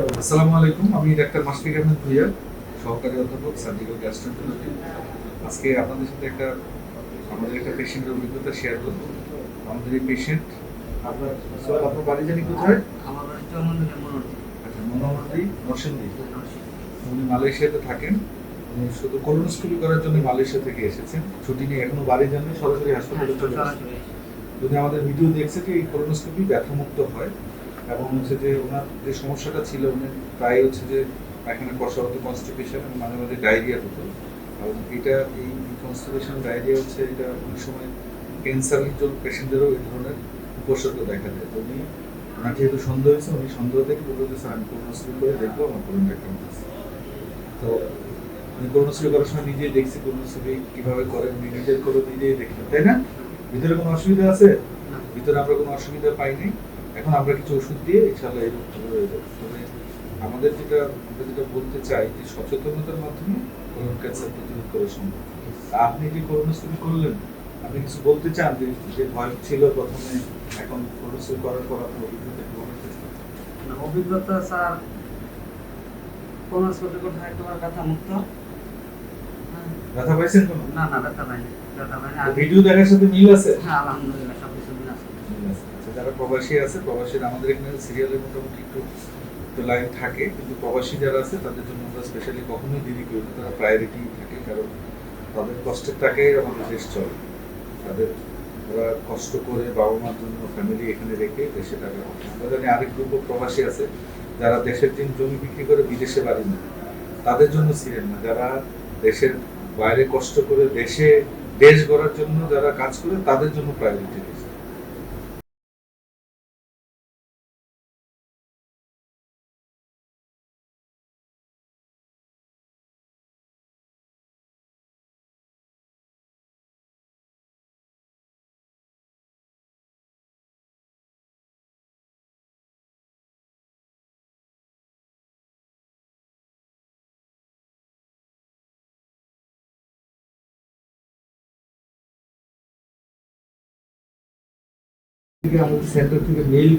আসসালামু আলাইকুম আমি ডাক্তার মাসফিক আহমেদ ভুইয়া সহকারী অধ্যাপক সার্জিক্যাল গ্যাস্ট্রোন্টোলজি আজকে আপনাদের সাথে একটা আমাদের একটা পেশেন্টের অভিজ্ঞতা শেয়ার করব। আমাদের এই পেশেন্ট আপনার স্যার আপনার বাড়ি জানি কোথায়? আমার বাড়ি চরমন্দির মনোরথী আচ্ছা নরসিংদী। উনি মালয়েশিয়াতে থাকেন। উনি শুধু কলোনোস্কোপি করার জন্য মালয়েশিয়া থেকে এসেছেন। ছুটি নিয়ে এখনও বাড়ি যাননি সরাসরি হাসপাতালে চলে এসেছেন। যদি আমাদের ভিডিও দেখছে যে এই কোলোনোস্কোপি ব্যথামুক্ত হয়? এবং হচ্ছে যে ওনার যে সমস্যাটা ছিল, উনি প্রায় হচ্ছে যে এখানে কষা হতো কনস্টিপেশন এবং মাঝে মাঝে ডায়রিয়া হতো। এবং এটা এই কনস্টিপেশন ডায়রিয়া হচ্ছে এটা অনেক সময় ক্যান্সার পেশেন্টদেরও এই ধরনের উপসর্গ দেখা যায় তো উনি, ওনার যেহেতু সন্দেহ হয়েছে, উনি সন্দেহ থেকে বলল যে, স্যার, আমি কোলোনোস্কোপি করে দেখব, আমার কোলোনটা কেমন আছে তো উনি কোলোনোস্কোপি করার সময় নিজেই দেখছি কোলোনোস্কোপি কীভাবে করে, উনি নিজের করে নিজেই দেখলেন তাই না? ভিতরে কোনো অসুবিধা আছে? ভিতরে আমরা কোনো অসুবিধা পাইনি। এখন আমরা কিছু ওষুধ দিয়ে ইনশাল্লাহ রোগ হয়ে যাবে। তবে আমাদের যেটা আমরা যেটা বলতে চাই যে সচেতনতার মাধ্যমে কোলন ক্যান্সার প্রতিরোধ করা সম্ভব। আপনি যে কোলোনোস্কোপি করলেন? আপনি কিছু বলতে চান যে যে ভয় ছিল প্রথমে এখন কোলোনোস্কোপি করার পর আপনার অভিজ্ঞতা কি মনে হচ্ছে অভিজ্ঞতা স্যার ছোট কথা একেবারে ব্যথা মুক্ত। ব্যথা পাইছেন কোনো? না না ব্যথা পাইনি ব্যথা পাইনি। আর ভিডিও দেখার সাথে মিল আছে? হ্যাঁ আলহামদুলিল্লাহ সব কিছু মিল আছে মিল আছে। আচ্ছা, যারা প্রবাসী আছে, প্রবাসীরা আমাদের এখানে সিরিয়ালে মোটামুটি একটু লাইন থাকে, কিন্তু প্রবাসী যারা আছে, তাদের জন্য আমরা স্পেশালি কখনোই দেরি করি না। তারা প্রায়োরিটি থাকে, কারণ তাদের কষ্টের টাকাই আমাদের দেশ চলে। তাদের ওরা কষ্ট করে বাবা মার জন্য ফ্যামিলি এখানে রেখে দেশে টাকা। আমরা জানি আরেক গ্রুপ প্রবাসী আছে, যারা দেশের দিন জমি বিক্রি করে বিদেশে বাড়ি নেয়। তাদের জন্য ছিলেন না, যারা দেশের বাইরে কষ্ট করে দেশে দেশ গড়ার জন্য যারা কাজ করে, তাদের জন্য প্রায়োরিটি দিয়েছে থেকে আমাদের সেন্টার থেকে মেইল